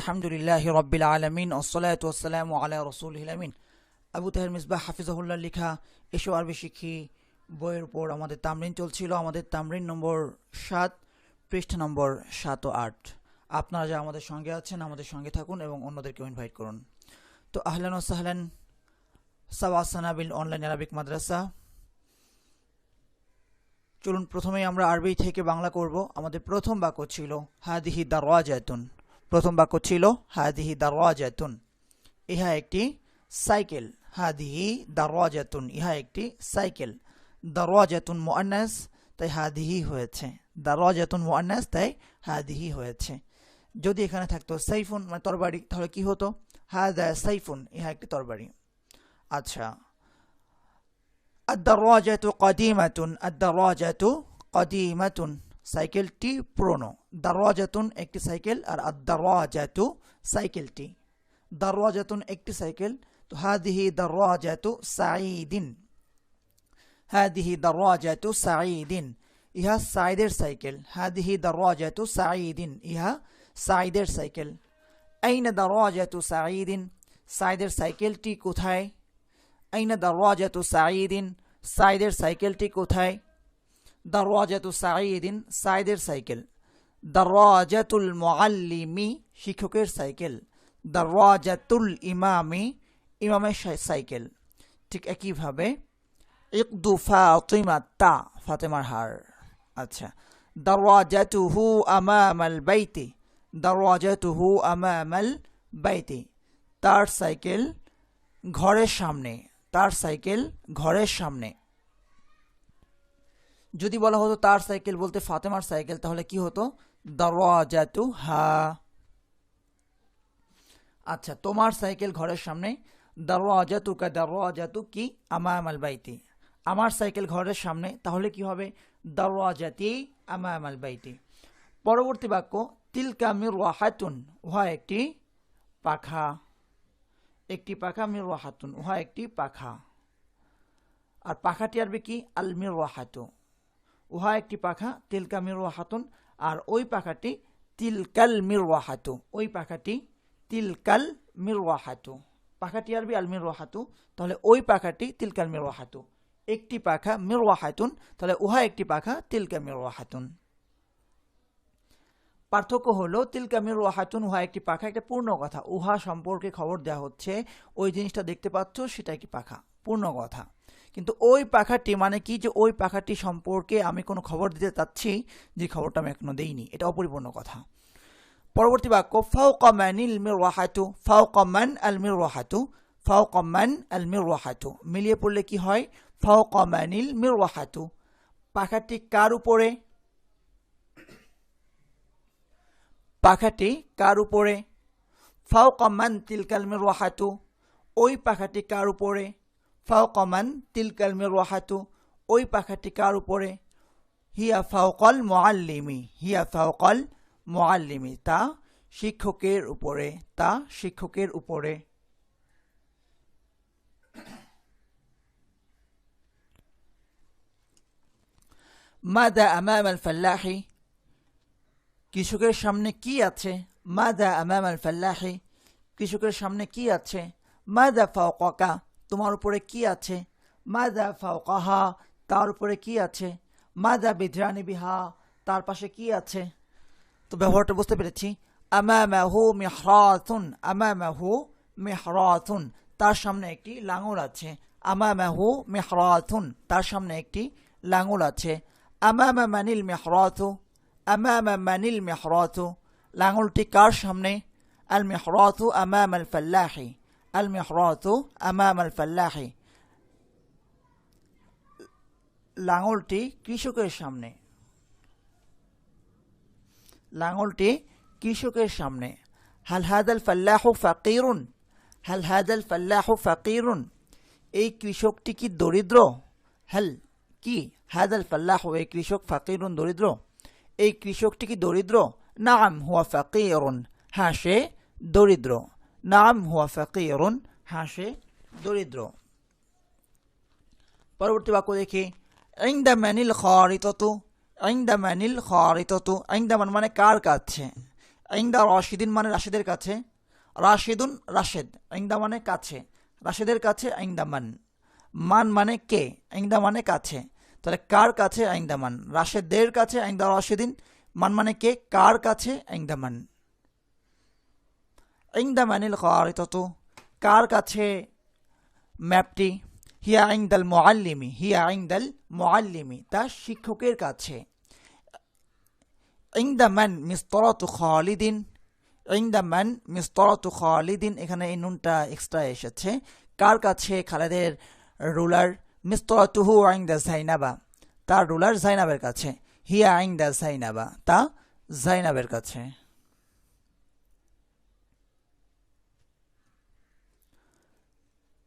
আলহামদুলিল্লাহ রব্বিল আলমিন ওসলাত ওসালাম আলা রসুল আমিন। আবু তাহের মিসবাহ হাফিজাহুল্লাহ লিখা, এসো আরবি শিখি, বইয়ের উপর আমাদের তামরিন চলছিল, আমাদের তামরিন নম্বর সাত, পৃষ্ঠা নম্বর সাত ও আট। আপনারা যা আমাদের সঙ্গে আছেন, আমাদের সঙ্গে থাকুন এবং অন্যদেরকেও ইনভাইট করুন। তো আহলান ও সাহলান সাওয়াসানাবিল অনলাইন আরবিক মাদ্রাসা। চলুন প্রথমেই আমরা আরবি থেকে বাংলা করব। আমাদের প্রথম বাক্য ছিল, হাদিহি দারওয়াজাতুন। প্রথম বাক্য ছিল হাদিহি দারওয়াজাতুন ইহা একটি সাইকেল হাদিহি দারওয়াজাতুন ইহা একটি সাইকেল দারওয়াজাতুন মুআন্নাস তাই হাদিহি হয়েছে দারওয়াজাতুন মুআন্নাস তাই হাদিহি হয়েছে যদি এখানে থাকতো সাইফুন মানে তরবারি তাহলে কি হতো হাদা সাইফুন ইহা একটি তরবারি আচ্ছা الدراجة قديمة الدراجة قديمة সাইকেলটি পুরনো দারওয়াজাতুন একটি সাইকেল আর আদারওয়াজাতু সাইকেলটি দারওয়াজাতুন একটি সাইকেল তো হাদিহি দারওয়াজাতু সাঈদিন হাদিহি দারওয়াজাতু সাঈদিন ইহা সাইদের সাইকেল হাদিহি দারওয়াজাতু সাঈদিন ইহা সাইদের সাইকেল আইনা দারওয়াজাতু সাঈদিন সাইদের সাইকেলটি কোথায় আইনা দারওয়াজাতু সাঈদিন সাইদের সাইকেলটি কোথায় দারওয়াজাতু সাঈদিন সাইদের সাইকেল। দারওয়াজাতুল মুআল্লিমি শিক্ষকের সাইকেল। দারওয়াজাতুল ইমামি ইমামের সাইকেল। ঠিক একইভাবে ইকদু ফাতিমা তা ফাতেমার হার। আচ্ছা। দারওয়াজাতুহু আমামাল বাইতি। দারওয়াজাতুহু আমামাল বাইতি। তার সাইকেল ঘরের সামনে। তার সাইকেল ঘরের সামনে। যদি বলা হতো তার সাইকেল বলতে ফাতেমার সাইকেল, তাহলে কি হতো? দরওয়াজাতু হা। আচ্ছা তোমার সাইকেল ঘরের সামনে। দরওয়াজাতু কা দরওয়াজাতু কি আমাম আল বাইতি। আমার সাইকেল ঘরের সামনে, তাহলে কি হবে? দরওয়াজাতি আমাম আল বাইতি। পরবর্তী বাক্য, তিলকা মির ওয়াহাতুন উহা একটি পাখা। একটি পাখা মির ওয়াহাতুন উহা একটি পাখা। আর পাখাটি আরবি কি? আল মির ওয়াহাতু উহা একটি পাখা, তিলকা মির ওয়াহাতুন আর ওই পাখাটি তিলকাল মির ওয়াহাতু ওই পাখাটি তিলকাল মির ওয়াহাতু পাখাটি আরবি আল মির ওয়াহাতু তাহলে ওই পাখাটি তিলকাল মির ওয়াহাতু একটি পাখা মির ওয়াহাতুন তাহলে উহা একটি পাখা তিলকা মির ওয়াহাতুন পার্থক্য হলো তিলকামির ওয়াহাতুন উহা একটি পাখা, একটা পূর্ণ কথা। উহা সম্পর্কে খবর দেওয়া হচ্ছে, ওই জিনিসটা দেখতে পাচ্ছ, সেটা একটি পাখা, পূর্ণ কথা। কিন্তু ওই পাখাটি মানে কি যে ওই পাখাটি সম্পর্কে আমি কোনো খবর দিতে চাচ্ছি যে খবরটা আমি এখনও দেইনি। এটা অপরিপূর্ণ কথা। পরবর্তী বাক্য ফাও কম্যানিল মির ওয়াহাতু ফাও কম্যান আল মির ওয়াহাতু ফাও কম্যান আল মির ওয়াহাতু মিলিয়ে পড়লে কি হয়? ফাও কম্যানিল মির ওয়াহাতু পাখাটি কার উপরে? পাখাটি কার উপরে? ফাও কমান তিলকাল মির ওয়াহাতু ওই পাখাটি কার উপরে? ফাও কমান তিলকাল মির ওয়াহাতু ওই পাখাটি কার উপরে? হিয়া ফাওকল মোয়াল্লিমি হিয়া ফাওকল মোয়াল্লিমি তা শিক্ষকের উপরে, তা শিক্ষকের উপরে। মাদা আমাম আল ফাল্লাহি, কৃষকের সামনে কি আছে? মাদা আমাম আল ফাল্লাহি, কৃষকের সামনে কি আছে? মাদা ফাওকা তোমার উপরে কি আছে? মাদা ফাওকাহা, তার উপরে কি আছে? মাদা বিদ্রানি বিহা, তার পাশে কি আছে? তো ব্যবহারটা বুঝতে পেরেছি। আমামাহু মিহরাতুন আমামাহু মিহরাতুন তার সামনে একটি লাঙল আছে। আমামাহু মিহরাতুন তার সামনে একটি লাঙল আছে। আমামা মানিল মিহরাতু আমামা মানিল মিহরাতু, লাঙলটি কার সামনে? আল মিহরাতু আমাম আল ফাল্লাহি। আল মিহরাতু আমাম আল ফাল্লাহি লাঙলটি কৃষকের সামনে লাঙলটি কৃষকের সামনে হাল হাদাল ফাল্লাহু ফাকিরুন হাল হাদাল ফাল্লাহু ফাকিরুন এই কৃষকটি কি দরিদ্র হাল কি হাদাল ফাল্লাহু এই কৃষক ফাকিরুন দরিদ্র এই কৃষকটি কি দরিদ্র নাম হুয়া ফাকিরুন হ্যাঁ সে দরিদ্র নাম হুয়া ফাকিরুন হ্যাঁ সে দরিদ্র। পরবর্তী বাক্য দেখি ইংদা ম্যানিল খারিততু ইংদা ম্যানিল খারিততু। ইংদা মানে কার কাছে? আইন্দা রাশিদিন মানে রাশিদের কাছে। রাশিদুন, রাশেদ। আইন্দা মানে কাছে। রাশেদের কাছে আইন্দা মান। মান মানে কে? আইন্দা মানে কাছে। তাহলে কার কাছে? আইন্দা মান। রাশেদের কাছে আইন্দা রাশিদিন। মান মানে কে? কার কাছে? আইন্দা আইন্দা মানিল খারিতাতু কার কাছে ম্যাপটি হিয়া আইন্দাল মোয়াল্লিমি হিয়া আইন্দাল মোয়াল্লিমি তা শিক্ষকের কাছে ইংদা ম্যান মিস্তরতু খালিদিন ইংদা ম্যান মিস্তরতু খালিদিন এখানে এই নুনটা এক্সট্রা এসেছে কার কাছে খালেদের রুলার মিস্তরতুহু আইন্দা জাইনাবা তার রুলার জাইনাবের কাছে হিয়া আইন্দা জাইনাবা তা জাইনাবের কাছে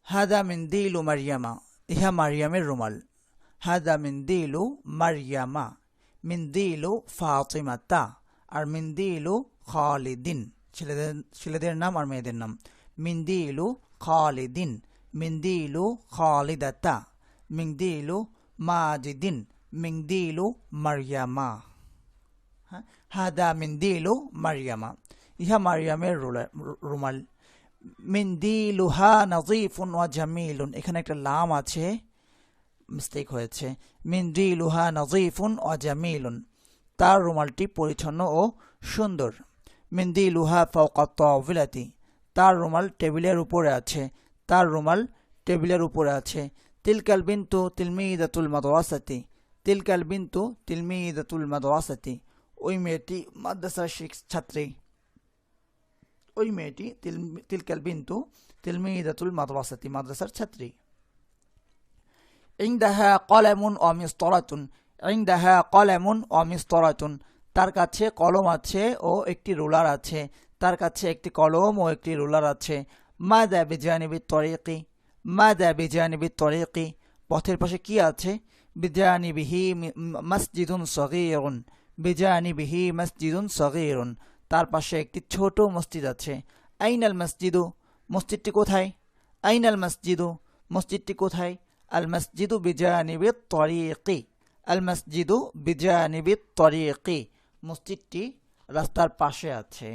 হাদা মিন দিলু মারিয়ামা ইহা মারিয়ামের রুমাল হাদা মিন দিলু মারিয়ামা মিন দিলু ফাতিমাতা আর মিন দিলু খালিদিন ছেলেদের ছেলেদের নাম আর মেয়েদের নাম মিন দিলু খালিদিন মিন দিলু খালিদাতা মিন দিলু মাজিদিন মিন দিলু মারিয়ামা হ্যাঁ হাদা মিন দিলু মারিয়ামা ইহা মারিয়ামের রুমাল মিন্দিলুহা নাজিফুন ওয়া জামিলুন। এখানে একটা লাম আছে মিস্টেক হয়েছে। মিন্দিলুহা নাজিফুন ওয়া জামিলুন। তার রুমালটি পরিচ্ছন্ন ও সুন্দর। মিন্দিলুহা ফাওকা তাওবিলাতি তার রুমাল টেবিলের উপরে আছে। তার রুমাল টেবিলের উপরে আছে। তিলকাল বিন্তু তিলমিদাতুল মাদ্রাসাতি। তিলকাল বিন্তু তিলমিদাতুল মাদ্রাসাতি। ওই মেয়েটি মাদ্রাসার ছাত্রী ওই মেয়েটি তিল তিলকাল বিন্তু তিলমিদাতুল মাদ্রাসাতি মাদ্রাসার ছাত্রী ইংদাহা কলামুন অমিস্তরাতুন ইংদাহা কলামুন অমিস্তরাতুন তার কাছে কলম আছে ও একটি রুলার আছে। তার কাছে একটি কলম ও একটি রুলার আছে। মা মাদা বিজানিবি তরিকি মাদা বিজানিবি তরিকি পথের পাশে কি আছে? বিজানিবিহি মসজিদুন সগীরুন। বিজানিবিহি মসজিদুন সগীরুন। তার পাশে একটি ছোট মসজিদ আছে। আইনাল মসজিদু, মসজিদটি কোথায়? আইনাল মসজিদু, মসজিদটি কোথায়? আল মসজিদু বিজানিবি তরিকি আল মসজিদু বিজানিবি তরিকি মসজিদটি রাস্তার পাশে আছে।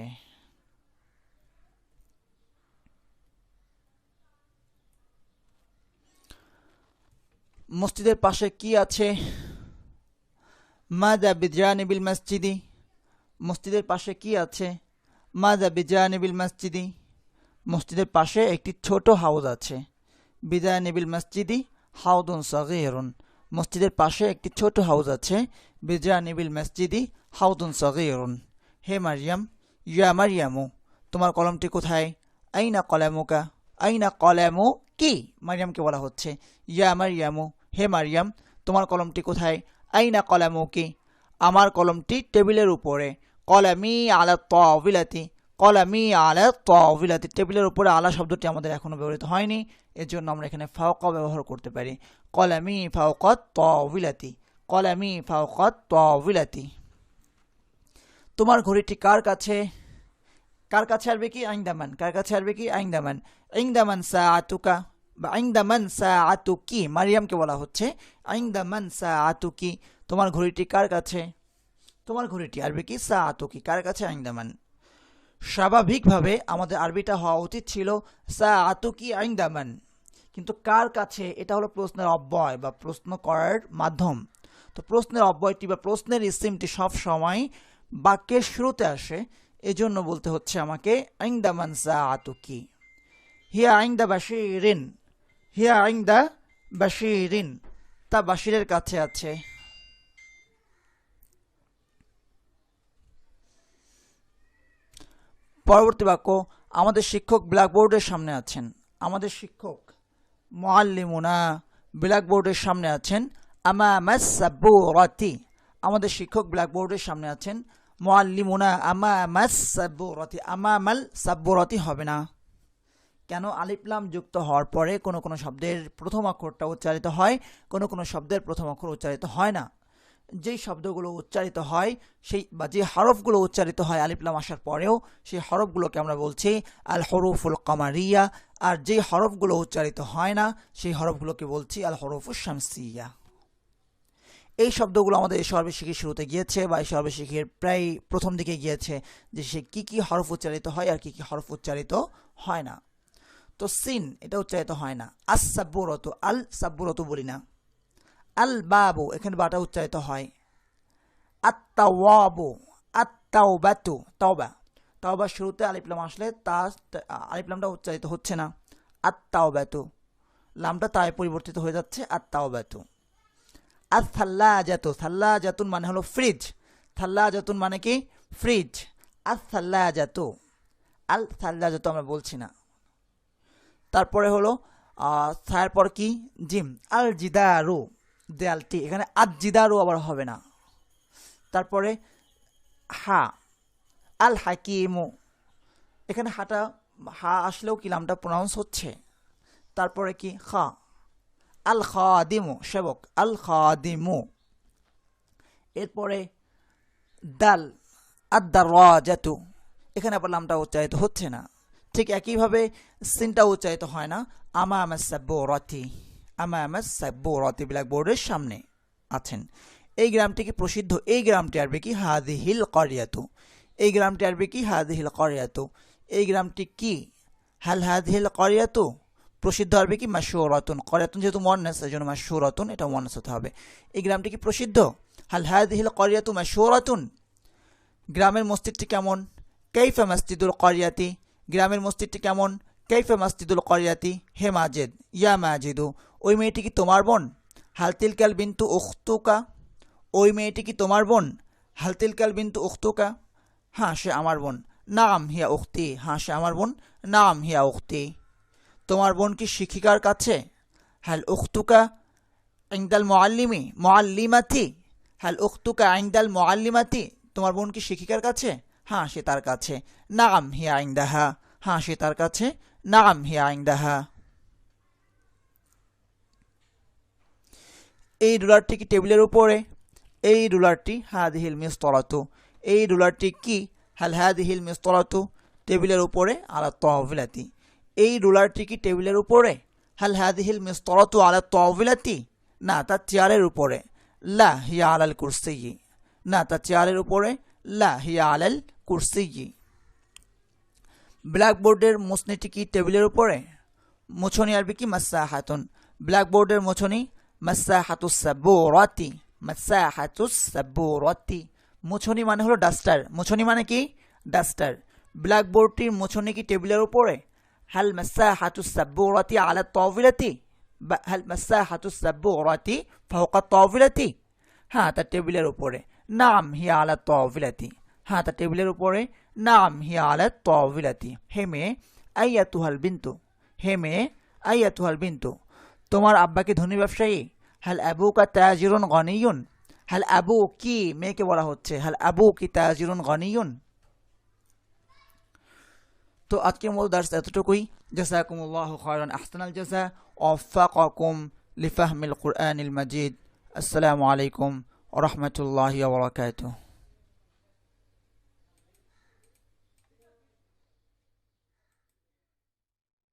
মসজিদের পাশে কি আছে? মাদা বিজানিবিল মসজিদি মসজিদের পাশে কি আছে? মাদা বিজানিবিল মসজিদি। মসজিদের পাশে একটি ছোট হাউজ আছে। বিজানিবিল মসজিদি হাউদুন সগীরুন। মসজিদের পাশে একটি ছোট হাউজ আছে। বিজানিবিল মসজিদি হাউদুন সগীরুন। হে মারিয়াম, ইয়া মারিয়ামু, তোমার কলমটি কোথায়? আইনা কলামুকা, আইনা কলামু কি? মারিয়ামকে বলা হচ্ছে। ইয়া মারিয়ামু, হে মারিয়াম, তোমার কলমটি কোথায়? আইনা কলামু কি? আমার কলমটি টেবিলের উপরে। কলামি আলা তবিলাতি কলামি আলা তবিলাতি টেবিলের উপরে আলা শব্দটি আমাদের এখনও ব্যবহৃত হয়নি এর জন্য আমরা এখানে ফাওকা ব্যবহার করতে পারি। কলামি ফাওকত তবিলাতি কলামি ফাওকত তবিলাতি তোমার ঘড়িটি কার কাছে? কার কাছে আসবে কি? আইন্দামান। কার কাছে আসবে কি? আইন্দামান। আইন্দামান সা আতুকা বা আইন্দামান সা আতুকি মারিয়ামকে বলা হচ্ছে। আইন্দামান সা আতুকি তোমার ঘড়িটি কার কাছে? তোমার ঘড়িটি আরবি কি সা আতুকি কার কাছে আইন্দামান? স্বাভাবিকভাবে আমাদের আরবিটা হওয়া উচিত ছিল, সা আতুকি আইন্দামান? কিন্তু কার কাছে? এটা হলো প্রশ্নের অব্যয় বা প্রশ্ন করার মাধ্যম। তো প্রশ্নের অব্যয়টি বা প্রশ্নের ইসিমটি সব সময় বাক্যের শুরুতে আসে, এজন্য বলতে হচ্ছে আমাকে, আইন্দামান সা আতুকি হিয়া আইন্দা বাশিরিন, হিয়া আইন্দা বাশিরিন, তা বাসিরের কাছে আছে। পরবর্তী বাক্য, আমাদের শিক্ষক ব্ল্যাকবোর্ডের সামনে আছেন। আমাদের শিক্ষক মোয়াল্লিমুনা ব্ল্যাকবোর্ডের সামনে আছেন। সাব্বুরাতি আমাদের শিক্ষক ব্ল্যাকবোর্ডের সামনে আছেন। মোয়াল্লিমুনা আমামাস সাব্বুরাতি আমামাল সাব্বুরাতি হবে না। কেন আলিফলাম যুক্ত হওয়ার পরে কোনো কোনো শব্দের প্রথম অক্ষরটা উচ্চারিত হয়, কোনো কোনো শব্দের প্রথম অক্ষর উচ্চারিত হয় না। যেই শব্দগুলো উচ্চারিত হয়, সেই বা যে হরফগুলো উচ্চারিত হয় আলিফলাম আসার পরেও, সেই হরফগুলোকে আমরা বলছি আল হরফুল কামারিয়া। আর যে হরফগুলো উচ্চারিত হয় না, সেই হরফগুলোকে বলছি আল হরফুল শামসিয়া। এই শব্দগুলো আমাদের এই সর্বশিখীর শুরুতে গিয়েছে বা এই সর্বশিখীর প্রায় প্রথম দিকে গিয়েছে যে সে কী কী হরফ উচ্চারিত হয় আর কী কী হরফ উচ্চারিত হয় না। তো সিন, এটা উচ্চারিত হয় না। আস সাব্বুরত আল সাব্বুরত বলি না। আল বাবু এখানে বাটা উচ্চারিত হয়। আত্তাওয়াবু, আত্তাওবাতু, তাওবা। তাওবা শুরুতে আলিপ্লাম আসলে তা আলিপ্লামটা উচ্চারিত হচ্ছে না। আত্তাওবাতু। লামটা তাই পরিবর্তিত হয়ে যাচ্ছে, আত্তাওবাতু। আর থাল্লা জাতু থাল্লা জাতুন মানে হলো ফ্রিজ। থাল্লা জাতুন মানে কি? ফ্রিজ। আর থাল্লা জাতু আল থাল্লা জাতু আমরা বলছি না। তারপরে হলো তারপর কি? জিম। আল জিদারু দেয়ালটি, এখানে আজ জিদারু আবার হবে না। তারপরে, হা আল হাকিমু এখানে হাটা, হা আসলেও কি নামটা প্রনাউন্স হচ্ছে? তারপরে কি? খা আল খাদিমু সেবক আল খাদিমু এরপরে, দাল আদারাজাতু এখানে আবার নামটা উচ্চারিত হচ্ছে না। ঠিক একইভাবে সিনটা উচ্চারিত হয় না। আমা আমার সাব্বরতি আমা আমার সাব্বরতি ব্ল্যাকবোর্ডের সামনে আছেন। এই গ্রামটি কি প্রসিদ্ধ, এই গ্রামটি আরবি কি? হাদিহিল করিয়াতু। এই গ্রামটি আরবি কি? হাদিহিল করিয়াতু। এই গ্রামটি কি? হাল হাদিহিল করিয়াতু? প্রসিদ্ধ আরবি কি? মাসুরাতুন করিয়াতুন যেহেতু মন্নাস এই জন্য মাসুরাতুন এটা মন্নাস হতে হবে। এই গ্রামটি কি প্রসিদ্ধ? হাল হাদিহিল করিয়াতু মাসুরাতুন গ্রামের মসজিদটি কেমন? কেইফা মসজিদুল করিয়াতি। গ্রামের মসজিদটি কেমন? কেইফা মসজিদুল করিয়াতি। হে মাজেদ, ইয়া মাজিদু। ওই মেয়েটি কি তোমার বোন? হালতিল কাল বিন্তু উখতুকা। ওই মেয়েটি কি তোমার বোন? হালতিল কাল বিন্তু উখতুকা। হ্যাঁ সে আমার বোন। নাম হিয়া উক্তি হ্যাঁ সে আমার বোন। নাম হিয়া উক্তি তোমার বোন কি শিক্ষিকার কাছে? হাল উখতুকা ইংদাল মোয়াল্লিমি মোয়াল্লিমাতি হাল উখতুকা ইংদাল মোয়াল্লিমাতি তোমার বোন কি শিক্ষিকার কাছে? হ্যাঁ সে তার কাছে। নাম হিয়া ইংদাহা হ্যাঁ সে তার কাছে। নাম হিয়া ইংদাহা এই রুলারটি কি টেবিলের উপরে? এই রুলারটি হাদিহিল মিস্তরাতু এই রুলারটি কি হাল হাদিহিল মিস্তরাতু টেবিলের উপরে আলা তহবিলাতি এই রুলারটি কি টেবিলের উপরে হাল হাদিহিল মিস্তরাতু আলা তহবিলাতি না তার চেয়ারের উপরে। লা হিয়া আলাল কুরসিয়ি না তার চেয়ারের উপরে। লা হিয়া আলাল কুরসিয়ি ব্ল্যাকবোর্ডের মোছনিটি কি টেবিলের উপরে? মোছনি আরবি কি মাসা হাতুন ব্ল্যাকবোর্ডের মোছনি মাসা হাতুস সাব্বুরাতি মাসা হাতুস সাব্বুরাতি মোছনি মানে হলো ডাস্টার। মোছনি মানে কি? ডাস্টার। ব্ল্যাকবোর্ডটির মোছনি কি টেবিলের উপরে? হাল মাসা হাতুস সাব্বুরাতি আলা তবিলাতি হাল মাসা হাতুস সাব্বুরাতি ফাওকা তবিলাতি হ্যাঁ তার টেবিলের উপরে। নাম হিয়া আলা তবিলাতি হ্যাঁ তার টেবিলের উপরে। নাম হিয়া আলা তবিলাতি হে মেয়ে, আইয়াতুহাল বিন্তু। হে মেয়ে, আইয়াতুহাল বিন্তু। তোমার আব্বাকে ধনী ব্যবসায়ী? হাল আবু কা তাজিরুন গনিয়ুন। হাল আবু কি মেয়েকে বলা হচ্ছে? হাল আবু কি তাজিরুন গনিয়ুন? তো আজকের মূল দার্স এতটুকুই। জাসাকুমুল্লাহ খায়রান আহসানাল জাসা ওয়াফাকাকুম লিফাহমিল কুরআনিল মাজিদ। আসসালামু আলাইকুম ওয়া রাহমাতুল্লাহি ওয়া বারাকাতুহু।